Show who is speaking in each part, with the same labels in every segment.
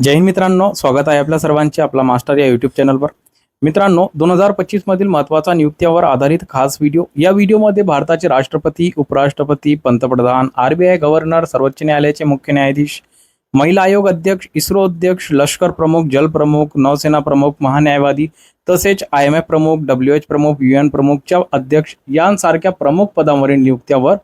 Speaker 1: जय हिंद मित्रांनो स्वागत आहे आपल्या सर्वांचे आपला मास्टर या युट्यूब चॅनलवर मित्रांनो दोन हजार पच्चीस मधील महत्त्वाचा नियुक्त्यावर आधारित खास व्हिडिओ. या व्हिडिओमध्ये भारताचे राष्ट्रपती उपराष्ट्रपती पंतप्रधान आरबीआय गव्हर्नर सर्वोच्च न्यायालयाचे मुख्य न्यायाधीश महिला आयोग अध्यक्ष इस्रो अध्यक्ष लष्कर प्रमुख जल प्रमुख नौसेना प्रमुख महान्यायवादी तसेच आय एम एफ प्रमुख डब्ल्यू एच प्रमुख यू एन प्रमुखच्या अध्यक्ष यांसारख्या प्रमुख पदांवरील नियुक्त्यावर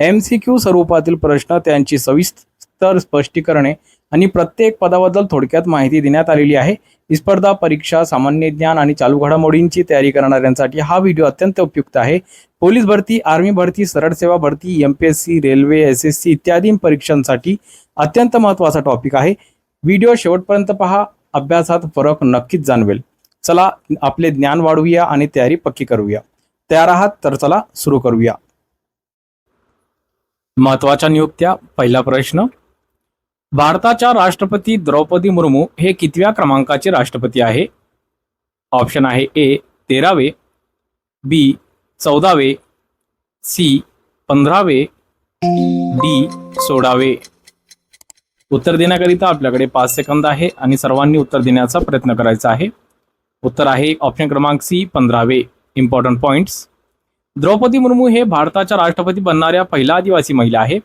Speaker 1: एम सी क्यू स्वरूपातील प्रश्न त्यांची सविस्तर स्पष्टीकरणे आणि प्रत्येक पदाबद्दल थोडक्यात माहिती देण्यात आलेली आहे. ही स्पर्धा परीक्षा सामान्य ज्ञान आणि चालू घडामोडींची तयारी करणाऱ्यांसाठी हा व्हिडिओ अत्यंत उपयुक्त आहे. पोलीस भरती आर्मी भरती सरळ सेवा भरती M P S C railway S S C इत्यादी परीक्षांसाठी अत्यंत महत्त्वाचा टॉपिक आहे. व्हिडिओ शेवटपर्यंत पहा. अभ्यासात फरक नक्कीच जाणवेल. चला आपले ज्ञान वाढवूया आणि तयारी पक्की करूया. तयार आहात तर चला सुरू करूया. महत्त्वाच्या नियुक्त्या. पहिला प्रश्न भारताच्या राष्ट्रपती द्रौपदी मुर्मू हे कितव्या क्रमांकाचे राष्ट्रपती आहे? ऑप्शन आहे ए तेरावे बी चौदावे सी पंधरावे डी सोळावे. उत्तर देण्याकरिता आपल्याकडे पाच सेकंद आहे आणि सर्वांनी उत्तर देण्याचा प्रयत्न करायचा आहे. उत्तर आहे ऑप्शन क्रमांक सी पंधरावे. इम्पॉर्टंट पॉइंट्स द्रौपदी मुर्मू हे भारताच्या राष्ट्रपती बनणाऱ्या पहिला आदिवासी महिला आहे.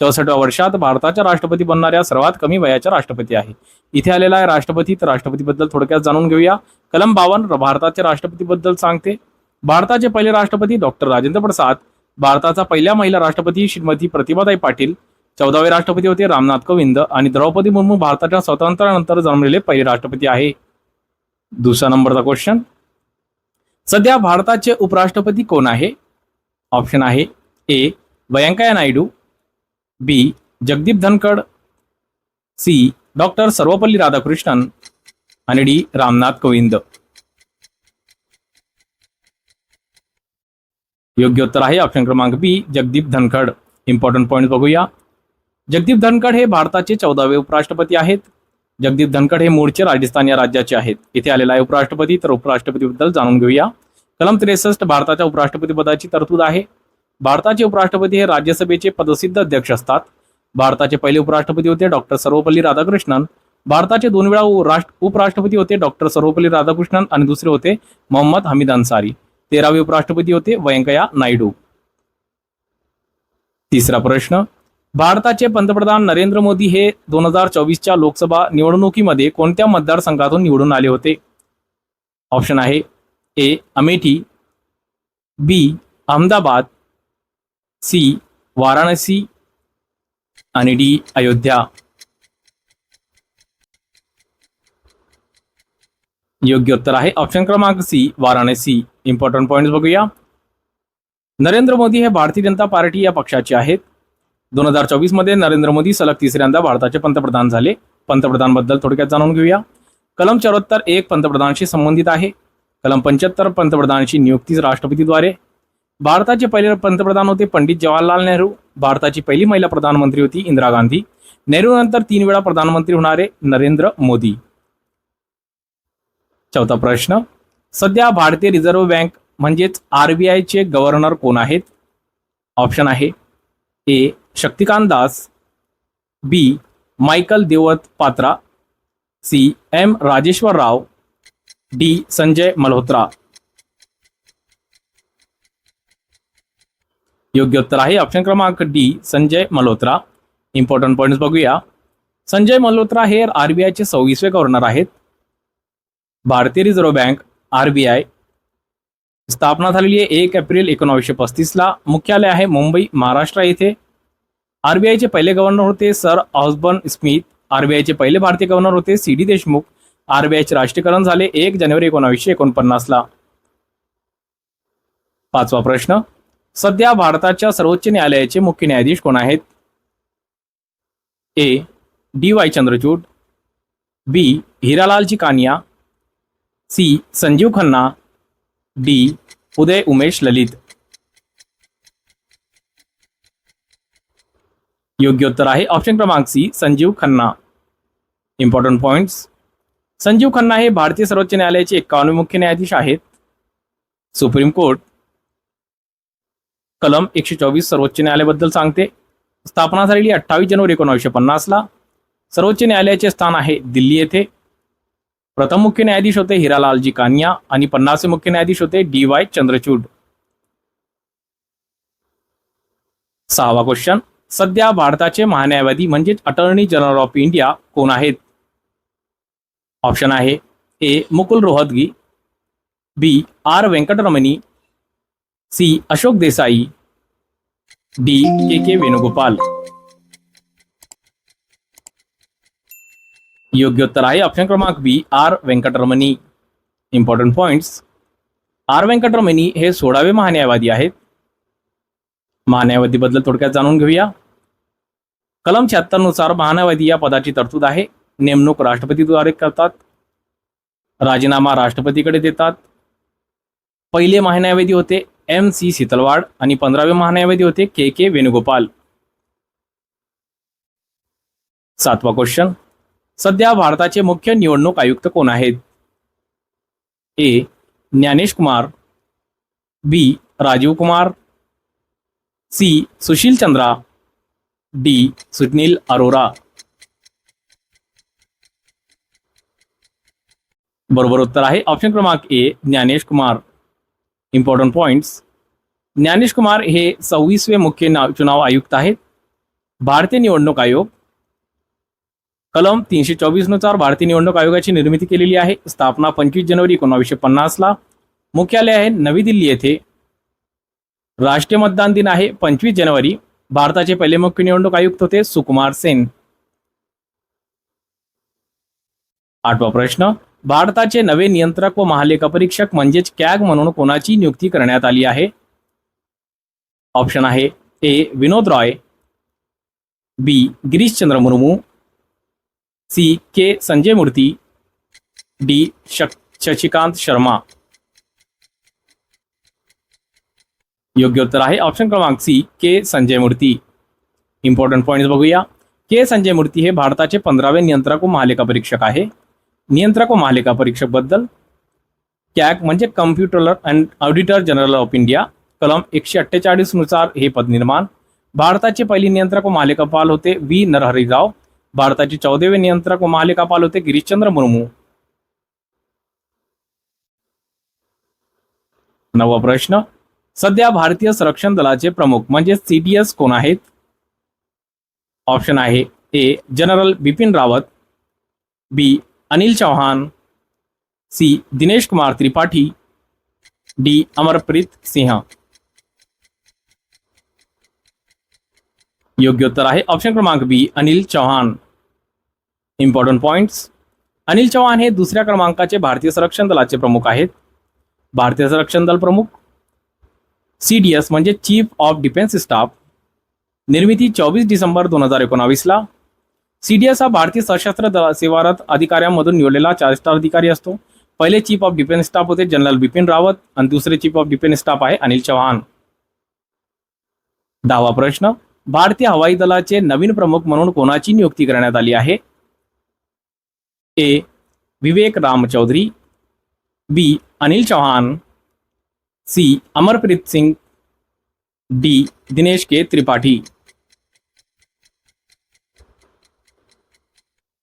Speaker 1: चौसष्ट वर्षात भारताच्या राष्ट्रपती बनणाऱ्या सर्वात कमी वयाच्या राष्ट्रपती आहे. इथे आलेला आहे राष्ट्रपती तर राष्ट्रपतीबद्दल थोडक्यात जाणून घेऊया. कलम बावन्न भारताच्या राष्ट्रपतीबद्दल सांगते. भारताचे पहिले राष्ट्रपती डॉक्टर राजेंद्र प्रसाद भारताचा पहिल्या महिला राष्ट्रपती श्रीमती प्रतिभाताई पाटील चौदावे राष्ट्रपती होते रामनाथ कोविंद आणि द्रौपदी मुर्मू भारताच्या स्वातंत्र्यानंतर जन्मलेले पहिले राष्ट्रपती आहे. दुसरा नंबरचा क्वेश्चन सध्या भारताचे उपराष्ट्रपती कोण आहे? ऑप्शन आहे A Venkaiah Naidu B, Jagdeep Dhankhar, C, doctor Sarvepalli Radhakrishnan आणि डी, रामनाथ कोविंद. योग्य उत्तर आहे ऑप्शन क्रमांक B, Jagdeep Dhankhar. Important point बघूया. जगदीप धनखड हे भारताचे चौदावे उपराष्ट्रपती आहेत. जगदीप धनखड हे मूळचे राजस्थान या राज्याचे आहेत. इथे आलेला आहे उपराष्ट्रपती, तर उपराष्ट्रपतीबद्दल जाणून घेऊया. कलम त्रेसष्ट भारताच्या उपराष्ट्रपती पदाची तरतूद आहे. भारताचे उपराष्ट्रपती हे राज्यसभेचे पदसिद्ध अध्यक्ष असतात. भारताचे पहिले उपराष्ट्रपती होते डॉक्टर सर्वपल्ली राधाकृष्णन. भारताचे दोन वेळा राष्ट्र उपराष्ट्रपती होते डॉक्टर सर्वपल्ली राधाकृष्णन आणि दुसरे होते मोहम्मद हमीद अन्सारी. तेरावे उपराष्ट्रपती होते व्यंकय्या नायडू. तिसरा प्रश्न. भारताचे पंतप्रधान नरेंद्र मोदी हे दोन हजार चोवीसच्या लोकसभा निवडणुकीमध्ये कोणत्या मतदारसंघातून निवडून आले होते? ऑप्शन आहे A Amethi B Ahmedabad C Varanasi आणि डी अयोध्या. योग्य उत्तर आहे. ऑप्शन क्रमांक सी वाराणसी. इम्पॉर्टंट पॉइंट बघूया. नरेंद्र मोदी हे भारतीय जनता पार्टी या पक्षाचे आहेत. दोन हजार चोवीसमध्ये नरेंद्र मोदी सलग तिसऱ्यांदा भारताचे पंतप्रधान झाले. पंतप्रधानबद्दल थोडक्यात जाणून घेऊया. कलम चौऱ्याहत्तर एक पंतप्रधानशी संबंधित आहे. कलम पंच्याहत्तर पंतप्रधानाची नियुक्ती राष्ट्रपतीद्वारे भारताचे पहिले पंतप्रधान होते पंडित जवाहरलाल नेहरू. भारताची पहिली महिला प्रधानमंत्री होती इंदिरा गांधी. नेहरू नंतर तीन वेळा प्रधानमंत्री होणारे नरेंद्र मोदी. चौथा प्रश्न सध्या भारतीय रिझर्व्ह बँक म्हणजेच आरबीआयचे गव्हर्नर कोण आहेत? ऑप्शन आहे A Shaktikanta Das B Michael देवत Patra C M Rajeshwar Rao D Sanjay Malhotra. योग्य उत्तर आहे. ऑप्शन क्रमांक D Sanjay Malhotra. Important points बघूया. संजय मल्होत्रा हे आरबीआयचे सव्वीसवे गव्हर्नर आहेत. भारतीय रिझर्व्ह बँक आरबीआय स्थापना झालेली आहे एक एप्रिल एकोणावीसशे पस्तीसला मुख्यालय आहे मुंबई महाराष्ट्र येथे. आरबीआयचे पहिले गव्हर्नर होते सर ऑस्बर्न स्मिथ. आरबीआयचे पहिले भारतीय गव्हर्नर होते सी डी देशमुख. आरबीआयचे राष्ट्रीयकरण झाले एक जानेवारी एकोणावीसशे एकोणपन्नासला पाचवा प्रश्न. सध्या भारताच्या सर्वोच्च न्यायालयाचे मुख्य न्यायाधीश कोण आहेत? A. D. Y. Chandrachud. B. Hiralalji Kania. C. Sanjiv Khanna. D. Uday Umesh Lalit. योग्य उत्तर आहे ऑप्शन क्रमांक C Sanjiv Khanna. Important points Sanjiv Khanna हे भारतीय सर्वोच्च न्यायालयाचे एकावन्न मुख्य न्यायाधीश आहेत. Supreme court. कलम एकशे चोवीस सर्वोच्च न्यायालयाबद्दल सांगते. स्थापना झालेली अठ्ठावीस जानेवारी एकोणावीसशे पन्नासला सर्वोच्च न्यायालयाचे स्थान आहे दिल्ली येथे. प्रथम मुख्य न्यायाधीश होते हिरालालजी कानिया आणि पन्नासचे मुख्य न्यायाधीश होते डी वाय चंद्रचूड. सहावा क्वेश्चन सध्या भारताचे महान्यायवादी म्हणजेच अटॉर्नी जनरल ऑफ इंडिया कोण आहेत? ऑप्शन आहे A Mukul Rohatgi B R Venkataramani C. Ashok Desai D. K. K. Venugopal. योग्य उत्तर आहे ऑप्शन क्रमांक B. R. Venkataramani. Important points R. Venkataramani हे सोळावे महान्यायवादी आहेत. महान्यायवादीबद्दल थोडक्यात जाणून घेऊया. कलम शहात्तरनुसार महान्यायवादी या पदाची तरतूद आहे. नेमणूक राष्ट्रपतीद्वारे करतात. राजीनामा राष्ट्रपतीकडे देतात. पहिले महान्यायवादी होते. एम सी शीतलवाड आणि पंधरावे महान्यायवादी होते के के वेणुगोपाल. सातवा क्वेश्चन सध्या भारताचे मुख्य निवडणूक आयुक्त कोण आहेत? A. Gyanesh Kumar. B. Rajiv Kumar. C. Sushil Chandra. D. Sunil Arora. बरोबर उत्तर आहे. ऑप्शन क्रमांक A. Gyanesh Kumar. Important points Gyanesh Kumar हे सव्वीसवे मुख्य नाव चुनाव आयुक्त आहेत. भारतीय निवडणूक आयोग. कलम तीनशे चोवीसनुसार भारतीय निवडणूक आयोगाची निर्मिती केलेली आहे. स्थापना पंचवीस जानेवारी एकोणावीसशे पन्नासला मुख्यालय आहे नवी दिल्ली येथे. राष्ट्रीय मतदान दिन आहे पंचवीस जानेवारी. भारताचे पहिले मुख्य निवडणूक आयुक्त होते सुकुमार सेन. आठवा प्रश्न. भारताचे नवे नियंत्रक व महालेखा परीक्षक म्हणजेच कॅग म्हणून कोणाची नियुक्ती करण्यात आली आहे? ऑप्शन आहे A, Vinod Rai, B, Girishchandra Murmu, C, K, Sanjay Murthy, D Shashikant Sharma. योग्य उत्तर आहे ऑप्शन क्रमांक सी, के, संजय मूर्ती. इम्पॉर्टंट पॉईंट्स बघूया. के, संजय मूर्ती हे भारताचे पंधरावे नियंत्रक व महालेखा परीक्षक आहे. नियंत्रक व महालेखा परीक्षेबद्दल कॅक कॅग म्हणजे computer and auditor general of India कलम एकशे अठ्ठेचाळीसनुसार हे पद निर्माण. भारताचे पहिले नियंत्रक व महालेखापाल होते व्ही नरहरीराव. भारताचे चौदावे नियंत्रक व महालेखापाल होते गिरीशचंद्र मुर्मू. नवा प्रश्न. सध्या भारतीय संरक्षण दलाचे प्रमुख म्हणजे सीडीएस कोण आहेत? ऑप्शन आहे A general Bipin Rawat B Anil Chauhan C. Dinesh Kumar Tripathi D. Amarpreet Singh. योग्य उत्तर आहे ऑप्शन क्रमांक B Anil Chauhan. Important points Anil Chauhan हे दुसऱ्या क्रमांकाचे भारतीय संरक्षण दलाचे प्रमुख आहेत. भारतीय संरक्षण दल प्रमुख. सी डी एस म्हणजे चीफ ऑफ डिफेन्स स्टाफ निर्मिती चोवीस डिसेंबर दोन हजार एकोणावीसला. सी डी हा भारतीय सशस्त्र दल सेवारत अधिकाऱ्यांमधून निवडलेला चार स्टार अधिकारी असतो. पहिले चीफ ऑफ डिफेन्स स्टाफ होते जनरल बिपिन रावत आणि दुसरे चीफ ऑफ डिफेन्स स्टाफ आहे अनिल चौहान दहावा प्रश्न भारतीय हवाई दलाचे नवीन प्रमुख म्हणून कोणाची नियुक्ती करण्यात आली आहे? A Vivek Ram Chaudhari. B Anil Chavan. C Amarpreet Singh. D Dinesh K Tripathi.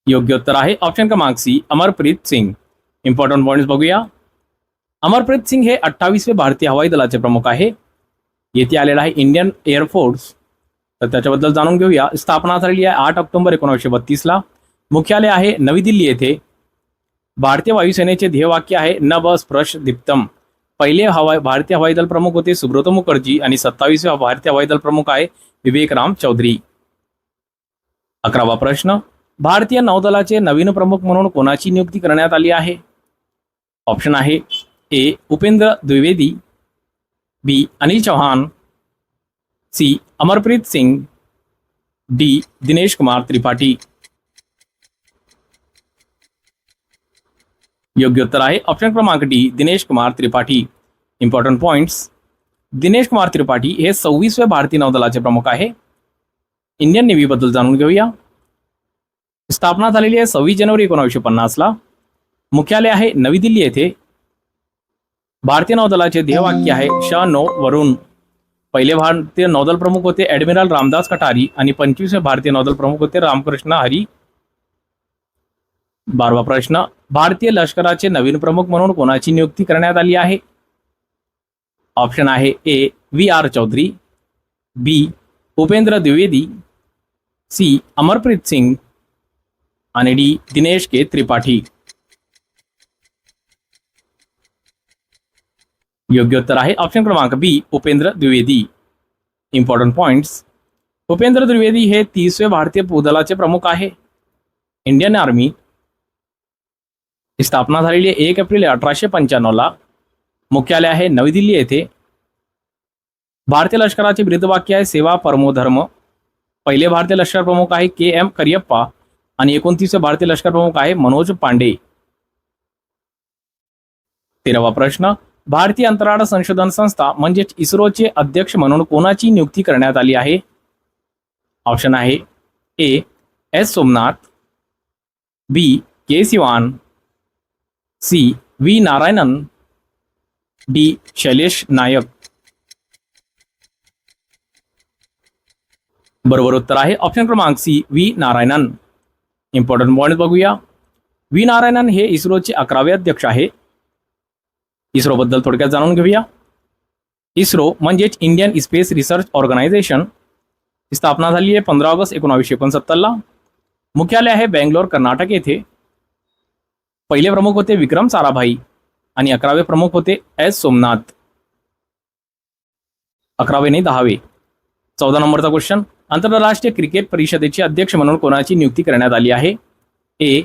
Speaker 1: योग्य उत्तर आहे. ऑप्शन क्रमांक C Amarpreet Singh. Important points बघूया. अमरप्रीत सिंग हे अठ्ठावीसवे भारतीय हवाई दलाचे प्रमुख आहे. येथे आलेला आहे इंडियन एअरफोर्स तर त्याच्याबद्दल जाणून घेऊया. स्थापना झालेली आहे आठ ऑक्टोबर एकोणीसशे बत्तीसला. मुख्यालय आहे नवी दिल्ली येथे. भारतीय वायुसेनेचे ध्येयवाक्य आहे न बस स्पृश दीप्तम. पहिले हवाई भारतीय हवाई दल प्रमुख होते सुब्रतो मुखर्जी आणि सत्तावीसवे भारतीय हवाई दल प्रमुख आहे विवेक राम चौधरी. अकरावा प्रश्न भारतीय नौदलाचे नवीन प्रमुख म्हणून कोणाची नियुक्ती करण्यात आली आहे? ऑप्शन आहे A Upendra Dwivedi B Anil Chauhan C Amarpreet Singh D Dinesh Kumar Tripathi. योग्य उत्तर आहे ऑप्शन क्रमांक D Dinesh Kumar Tripathi. Important points Dinesh Kumar Tripathi हे सव्वीसवे भारतीय नौदलाचे प्रमुख आहे. इंडियन नेव्हीबद्दल जाणून घेऊया. स्थापना झालेली आहे सव्वीस जानेवारी एकोणावीसशे पन्नासला. मुख्यालय आहे नवी दिल्ली येथे. भारतीय नौदलाचे ध्येयवाक्य आहे श. नौ. वरुण. पहिले भारतीय नौदल प्रमुख होते ॲडमिरल रामदास कटारी आणि पंचवीसवे भारतीय नौदल प्रमुख होते रामकृष्ण हरी. बारवा प्रश्न भारतीय लष्कराचे नवीन प्रमुख म्हणून कोणाची नियुक्ती करण्यात आली आहे? ऑप्शन आहे A. V. R. Chaudhari B. Upendra Dwivedi C. Amarpreet Singh आणि डी दिनेश के त्रिपाठी. योग्य उत्तर आहे ऑप्शन क्रमांक B Upendra Dwivedi. Important points Upendra Dwivedi हे तीसवे भारतीय भूदलाचे प्रमुख आहे. इंडियन आर्मी ही स्थापना झालेली एक एप्रिल अठराशे पंच्याण्णवला मुख्यालय आहे नवी दिल्ली येथे. भारतीय लष्कराचे ब्रीदवाक्य आहे सेवा परमो धर्म. पहिले भारतीय लष्कर प्रमुख आहे के एम करियप्पा आणि एकोणतीसवे भारतीय लष्कर प्रमुख आहे मनोज पांडे. तेरावा प्रश्न भारतीय अंतराळ संशोधन संस्था म्हणजेच इस्रोचे अध्यक्ष म्हणून कोणाची नियुक्ती करण्यात आली आहे? ऑप्शन आहे A S Somanath B K Sivan C V Narayanan D Shailesh Nayak. बरोबर उत्तर आहे ऑप्शन क्रमांक C V Narayanan. Important point बघूया. व्ही नारायणन हे इस्रोचे अकरावे अध्यक्ष आहे. इस्रोबद्दल थोडक्यात जाणून घेऊया. इस्रो म्हणजेच इंडियन स्पेस रिसर्च ऑर्गनायझेशन ही स्थापना झाली आहे पंधरा ऑगस्ट एकोणावीसशे एकोणसत्तरला. मुख्यालय आहे बँगलोर कर्नाटक येथे. पहिले प्रमुख होते विक्रम साराभाई आणि अकरावे प्रमुख होते एस सोमनाथ. अकरावे नाही दहावे. चौदा नंबरचा क्वेश्चन आंतरराष्ट्रीय क्रिकेट परिषदेचे अध्यक्ष म्हणून कोणाची नियुक्ती करण्यात आली आहे? A.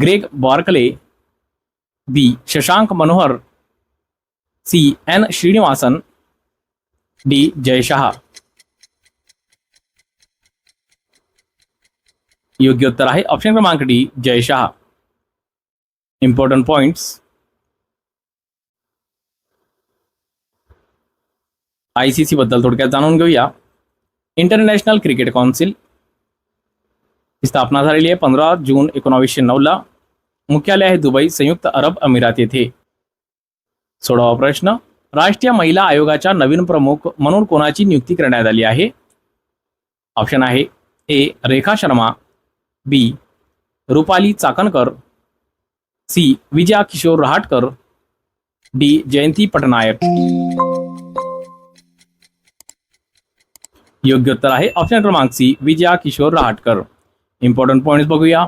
Speaker 1: Greg Barclay, B. Shashank Manohar, C. N. Srinivasan, D. Jay Shah योग्य उत्तर आहे. ऑप्शन क्रमांक D. Jay Shah important points I C C बद्दल थोडक्यात जाणून घेऊया. इंटरनॅशनल क्रिकेट काउन्सिल ही स्थापना झालेली आहे पंधरा जून एकोणावीसशे नऊला. मुख्यालय आहे दुबई संयुक्त अरब अमिरात येथे. सोळावा प्रश्न राष्ट्रीय महिला आयोगाच्या नवीन प्रमुख म्हणून कोणाची नियुक्ती करण्यात आली आहे? ऑप्शन आहे A Rekha Sharma B Rupali Chakankar C Vijaya Kishore Rahatkar D Jayanti Patnaik. योग्य उत्तर आहे. ऑप्शन क्रमांक C Vijaya Kishore Rahatkar. Important points बघूया.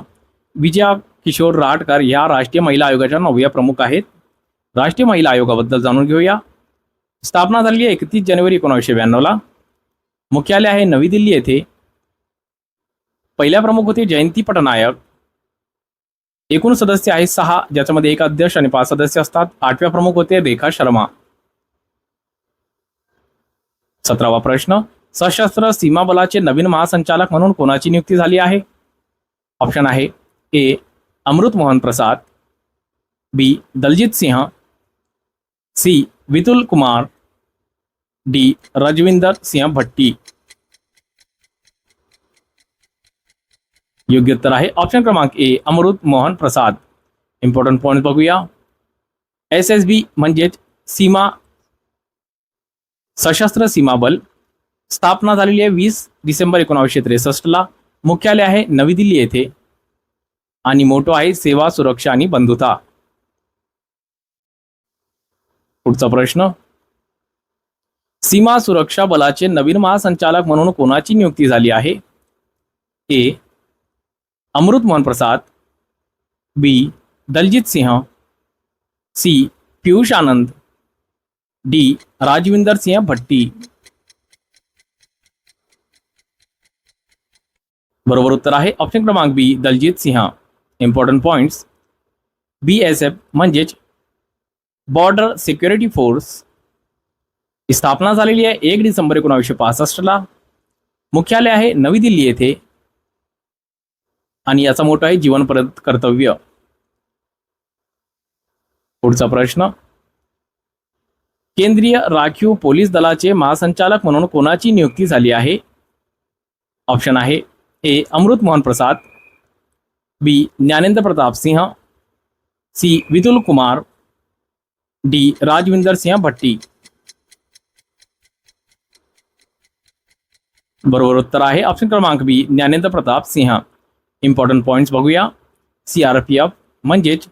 Speaker 1: विजया किशोर रहाटकर या राष्ट्रीय महिला आयोगाच्या नवव्या प्रमुख आहेत. राष्ट्रीय महिला आयोगाबद्दल जाणून घेऊया. स्थापना झाली आहे एकतीस जानेवारी एकोणीसशे ब्याण्णवला मुख्यालय आहे नवी दिल्ली येथे. पहिल्या प्रमुख होते जयंती पटनायक. एकूण सदस्य आहेत सहा ज्याच्यामध्ये एक अध्यक्ष आणि पाच सदस्य असतात. आठव्या प्रमुख होते रेखा शर्मा. सतरावा प्रश्न. सशस्त्र सीमा बलाचे नवीन महासंचालक म्हणून कोणाची नियुक्ती झाली आहे? ऑप्शन आहे A, Amrit Mohan Prasad, B, Daljit Singh, C Vitul Kumar, D, Rajwinder Singh Bhatti. योग्य उत्तर आहे ऑप्शन क्रमांक A, Amrit Mohan Prasad. Important point बघूया. एस एस बी म्हणजेच सीमा, सशस्त्र सीमा बल स्थापना आहे वीस डिसेंबर एकोणावीसशे त्रेसष्टला. मुख्यालय आहे नवी दिल्ली आणि मोठो आहे सेवा, सुरक्षा बंधुता. प्रश्न. सीमा सुरक्षा बलाचे नवीन महासंचालक म्हणून कोणाची नियुक्ती आहे? A. Amrit Mohan Prasad. B. Daljit Singh. C. Piyush Anand. D. Rajwinder Singh Bhatti. बरोबर उत्तर आहे. ऑप्शन क्रमांक B Daljit Singh. Important points B S F म्हणजेच बॉर्डर सिक्युरिटी फोर्स ही स्थापना झालेली आहे एक डिसेंबर एकोणावीसशे पासष्टला मुख्यालय आहे नवी दिल्ली येथे. आणि याचा मोठा आहे जीवनपर्यंत कर्तव्य. पुढचा प्रश्न. केंद्रीय राखीव पोलीस दलाचे महासंचालक म्हणून कोणाची नियुक्ती झाली आहे? ऑप्शन आहे A, Amrit Mohan Prasad, B, Gyanendra Pratap Singh, C, Vidul Kumar, D, Rajwinder Singh Bhatti. बरोबर उत्तर आहे. ऑप्शन क्रमांक B, Gyanendra Pratap Singh. Important points बघूया. सी आर पी एफ़ म्हणजेच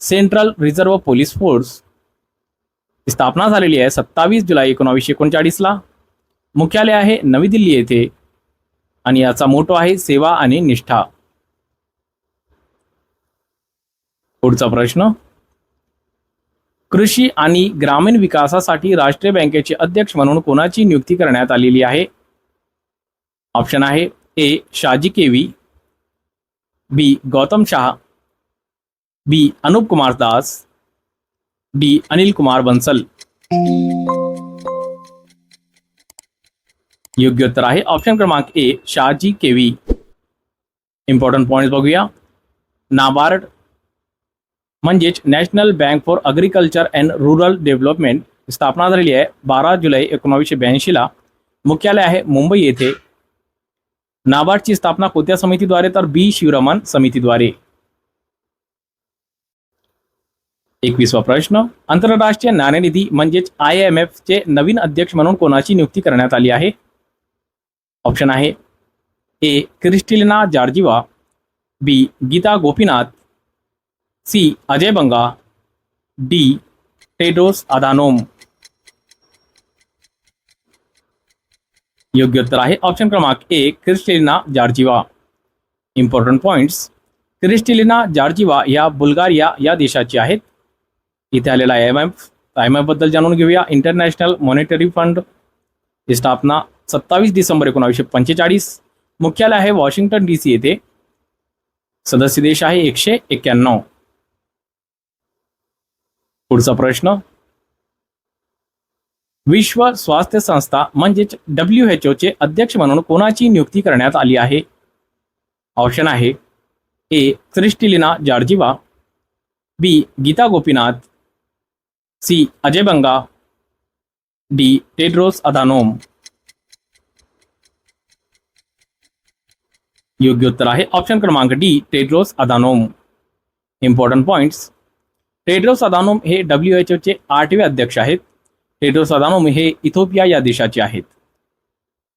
Speaker 1: सेंट्रल रिझर्व्ह पोलीस फोर्स स्थापना आहे सत्तावीस जुलै एकोणावीसशे एकोणचाळीसला. मुख्यालय आहे नवी दिल्ली येथे. आणि याचा मोटो आहे सेवा आणि निष्ठा. पुढचा प्रश्न. कृषी आणि ग्रामीण विकासासाठी राष्ट्रीय बँकेचे अध्यक्ष म्हणून कोणाची नियुक्ती करण्यात आलेली आहे? ऑप्शन आहे A Shaji K V B Gautam Shah B Anup Kumar Das D Anil Kumar Bansal योग्य उत्तर आहे. ऑप्शन क्रमांक A Shahji K V. Important point बघूया. नाबार्ड म्हणजेच national bank for agriculture and rural development स्थापना झालेली आहे बारा जुलै एकोणावीसशे ब्याऐंशीला मुख्यालय आहे मुंबई येथे. नाबार्डची स्थापना कोणत्या समितीद्वारे? तर बी. शिवरमन समितीद्वारे. एकवीसवा प्रश्न. आंतरराष्ट्रीय नाणेनिधी म्हणजेच आय एम एफ चे नवीन अध्यक्ष म्हणून कोणाची नियुक्ती करण्यात आली आहे? ऑप्शन आहे A, Kristalina Georgieva, B, Gita Gopinath, C, Ajay Banga, D, Tedros Adhanom. योग्य उत्तर आहे ऑप्शन क्रमांक A, Kristalina Georgieva. Important points Kristalina Georgieva या बुल्गारिया या देशाची आहेत. इथे आलेला M F I M F बद्दल जाणून घेऊया. इंटरनॅशनल मॉनिटरी फंड स्थापना सत्तावीस डिसेंबर एकोणावीसशे पंचेचाळीस. मुख्यालय आहे वॉशिंग्टन डी सी येथे. सदस्य देश आहे एकशे एक्क्याण्णव. पुढचा प्रश्न. विश्व स्वास्थ्य संस्था म्हणजेच डब्ल्यू एच चे अध्यक्ष म्हणून कोणाची नियुक्ती करण्यात आली आहे? ऑप्शन आहे A. Kristalina Georgieva. B. Gita Gopinath. C. Ajay Banga. D. Tedros Adhanom योग्य उत्तर आहे. ऑप्शन क्रमांक D Tedros Adhanom important points Tedros Adhanom हे डब्ल्यू एच चे आठवे अध्यक्ष आहेत. टेड्रोस अदानोम हे इथोपिया या देशाचे आहेत.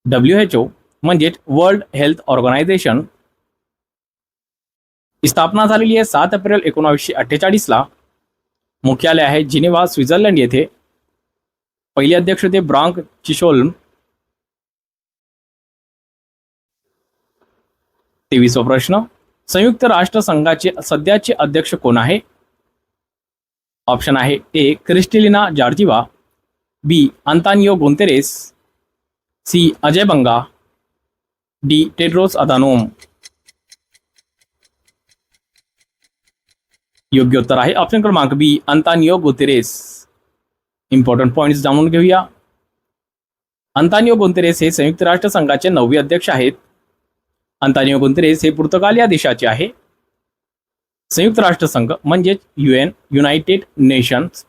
Speaker 1: डब्ल्यू एच ओ म्हणजेच वर्ल्ड हेल्थ ऑर्गनायझेशन स्थापना झालेली आहे सात एप्रिल एकोणावीसशे अठ्ठेचाळीसला मुख्यालय आहे जिनेवा स्वित्झर्लंड येथे. पहिले अध्यक्ष होते ब्रांक चिशोल्म. तेवीसवा प्रश्न. संयुक्त राष्ट्र संघाचे, सध्याचे अध्यक्ष कोण आहे? ऑप्शन आहे A, Kristalina Georgieva, B, Antonio Guterres, C, Ajay Banga, D, Tedros Adhanom. योग्य उत्तर आहे ऑप्शन क्रमांक बी, अंतानियो गोतेरेस. इम्पॉर्टंट पॉइंट्स जाणून घेऊया. अंतानियो गोंतेरेस हे संयुक्त राष्ट्र संघाचे नववे अध्यक्ष आहेत. अंतानियो गुंतरेस हे पुर्तगाल या देशाचे आहे. संयुक्त राष्ट्रसंघ म्हणजेच म्हणजेच युएन युनायटेड नेशन्स.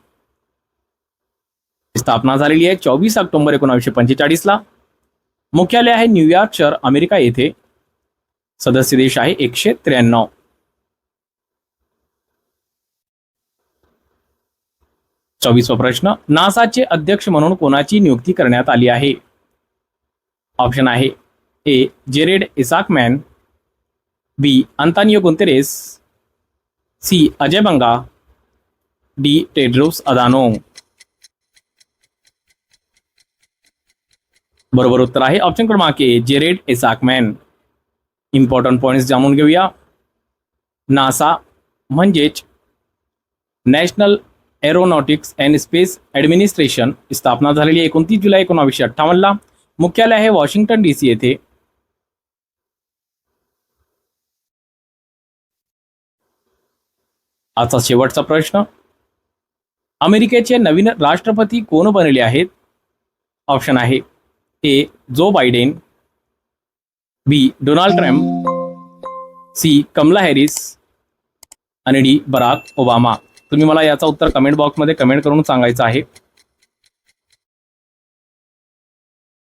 Speaker 1: स्थापना झालेली आहे चोवीस ऑक्टोबर एकोणावीसशे पंचेचाळीसला मुख्यालय आहे न्यूयॉर्क शहर अमेरिका येथे. सदस्य देश आहे एकशे त्र्याण्णव. चोवीसवा प्रश्न नासाचे अध्यक्ष म्हणून कोणाची नियुक्ती करण्यात आली आहे? ऑप्शन आहे A, Jared Isaacman B, Antonio Guterres, C, Ajay Banga, D, Tedros Adhanom. बरोबर उत्तर आहे ऑप्शन क्रमांक A, Jared Isaacman important points जाणून घेऊया. नासा म्हणजेच national aeronautics and space administration स्थापना झालेली एकोणतीस जुलै एकोणावीसशे अठ्ठावन्नला. मुख्यालय आहे वॉशिंग्टन डी सी येथे. आजचा शेवटचा प्रश्न. अमेरिकेचे नवीन राष्ट्रपती कोण बनले आहेत? ऑप्शन आहे A. Joe Biden B. Donald Trump C. Kamala Harris आणि डी. Barack Obama. तुम्ही मला याचा उत्तर कमेंट बॉक्समध्ये कमेंट करून सांगायचं आहे.